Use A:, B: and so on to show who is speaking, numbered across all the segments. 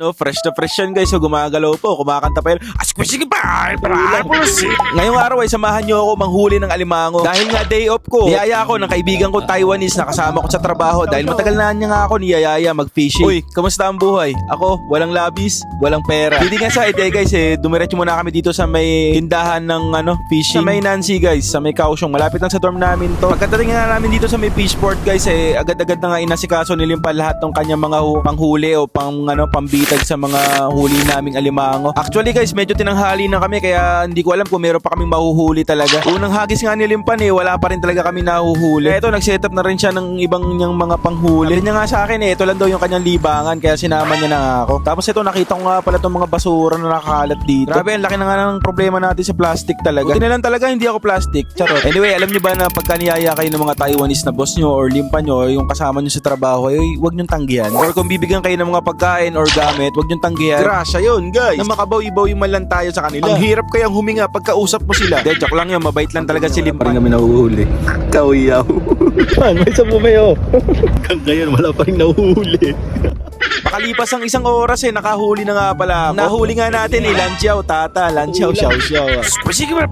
A: No, fresh na fresh yan guys. So gumagalaw po, kumakanta pa yun. Asquishing pa! Ngayong araw ay samahan niyo ako manghuli ng alimango. Dahil nga day off ko, niyaya ako ng kaibigan ko Taiwanese na kasama ko sa trabaho dahil matagal na niya nga ako niyayaya mag-fishing. Uy, kamusta ang buhay? Ako, walang labis, walang pera. Hindi nga sa eh guys eh, dumiretso muna kami dito sa may tindahan ng ano, fishing. Sa may Nancy guys, sa may Kaohsiung. Malapit lang sa dorm namin to. Pagkadating nga namin dito sa may fishport guys eh, agad-agad na nga inasikaso ni Limpa lahat ng kanyang mga hu- panghuli o pang ano, pambitag sa mga huli naming alimango. Actually guys, medyo tinanghali na kami kaya hindi ko alam kung meron pa kaming mahuhuli talaga. Unang hagis nga ni Limpan eh, wala pa rin talaga kami nahuhuli. Eto, nag-setup na rin siya ng ibang niyang mga panghuli. Sabi niya nga sa akin eh, ito lang daw yung kanyang libangan kaya sinama niya na ako. Tapos ito, nakita ko nga pala itong mga basura na nakakalat dito. Grabe, ang laki na nga ng problema natin sa plastic talaga. Buti na lang talaga, hindi ako plastic. Charot. Anyway, alam niyo ba na pagka niyaya kayo ng mga Taiwanese na boss nyo or limpa or yung kasama nyo sa trabaho, eh, huwag nyo tanggihan. Or kung bibigyan kayo ng mga pagkain or gamit, huwag nyo tanggihan. Grasya yun, guys. Na makabaw-ibaw man lang tayo sa kanila. Ang hirap kayang huminga pagkausap mo sila. De, joke lang yun, mabait lang talaga si Limpa.
B: kami nahuhuli. Kawiyaw.
C: Man, may isa bumayo. Hanggang ngayon, wala pa rin nahuhuli.
A: Makalipas ang isang oras eh, nakahuli na nga pala ako. Nahuli nga natin eh, Lanchiao, Tata, Lanchiao, Xiao, Xiao.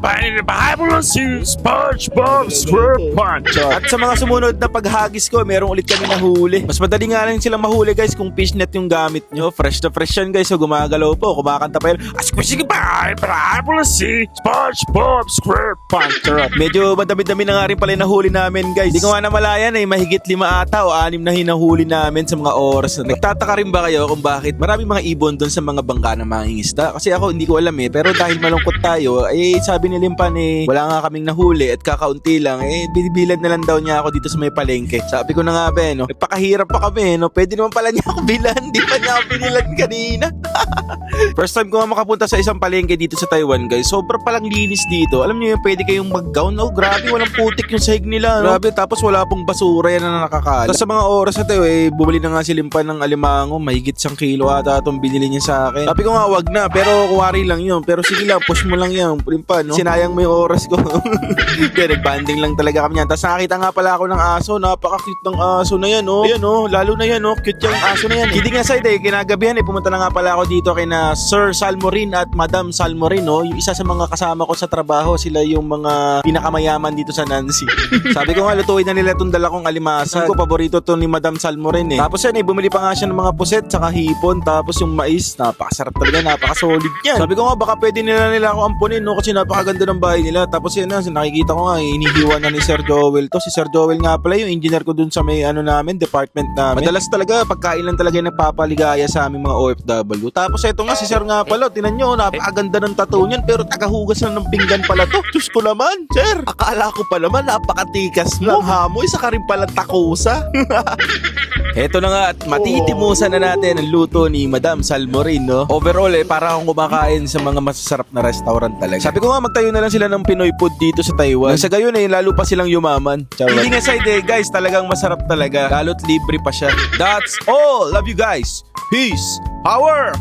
D: Pa ni Bible si SpongeBob SquarePants.
A: At sa mga sumunod na paghagis ko, merong ulit kami nahuli. Mas madali nga lang silang mahuli guys kung fishnet yung gamit nyo. Fresh na fresh yan guys, so gumagalaw po, kumakanta pa yun.
D: Sige ba Bible si SpongeBob SquarePants.
A: Medyo madami-dami na nga rin pala yung nahuli namin guys. Hindi ko nga namalayan eh, mahigit lima ata o anim na hinahuli namin sa mga oras na. Nagtataka rin ba kayo kung bakit marami mga ibon doon sa mga bangka ng mga ingisda? Kasi ako hindi ko alam eh, pero dahil malungkot tayo, eh sabi ni Limpan eh, wala nga kaming nahuli at kakaunti lang, eh binibilad na lang daw niya ako dito sa may palengke. Sabi ko na nga be, no, nagpakahirap pa kami, no, pwede naman pala niya ako bilan, di pa niya ako binilan kanina. First time ko nga makapunta sa isang palengke dito sa Taiwan, guys. Sobrang palang linis dito. Alam niyo yung pwede kayong mag-gown. Oh, grabe, walang putik yung sahig nila. No? Grabe, tapos wala pong basura yan na nakakalat. Tapos sa mga oras na to, eh, bumili na nga si Limpan ng alimango. Mahigit siyang kilo ata itong binili niya sa akin. Sabi ko nga, wag na. Pero kuwari lang yun. Pero sige lang, push mo lang yan. Limpan, no? Sinayang mo yung oras ko. Kaya nag-banding lang talaga kami yan. Tapos nakakita nga pala ako ng aso. Napaka-cute ng aso na yan, oh. Ayan, oh. Lalo na yan, oh. Cute yung aso na yan. Kidding aside, eh. Kinagabihan, eh. Pumunta na nga pala ako dito kay na Sir Salmorin at Madam Salmorin, no? Yung isa sa mga kasama ko sa trabaho. Sila yung mga pinakamayaman dito sa Nancy. Sabi ko nga, lutuin na nila itong dala kong alimasa. ko, paborito to ni Madam Salmorin, eh. Tapos yan, eh. Bumili pa nga siya ng mga puset, saka hipon. Tapos yung mais, napakasarap talaga, napaka-solid yan. Sabi ko nga, baka pwede nila nila ako ampunin, no? Kasi napakaganda ng bahay nila. Tapos yan na, nakikita ko nga, inihiwa na ni Sir Joel to. Si Sir Joel nga pala, yung engineer ko dun sa may ano namin, department namin. Madalas talaga, pagkain lang talaga yung nagpapaligaya sa aming mga OFW. Tapos eto nga, si Sir nga pala, tinan nyo, napakaganda ng tattoo niyan, pero tagahugas lang ng pinggan pala to. Diyos ko naman, Sir. Akala ko pa naman, napakatikas mo. Ng hamoy, saka rin pala takusa. Eto na nga at matitimusan na natin ang luto ni Madam Salmorin, no? Overall eh, para akong kumakain sa mga masasarap na restaurant talaga. Sabi ko nga, magtayo na lang sila ng Pinoy food dito sa Taiwan. Nang sa gayon eh, lalo pa silang yumaman. Hindi nga side eh, guys, talagang masarap talaga. Lalo't libre pa siya. That's all! Love you guys! Peace! Power!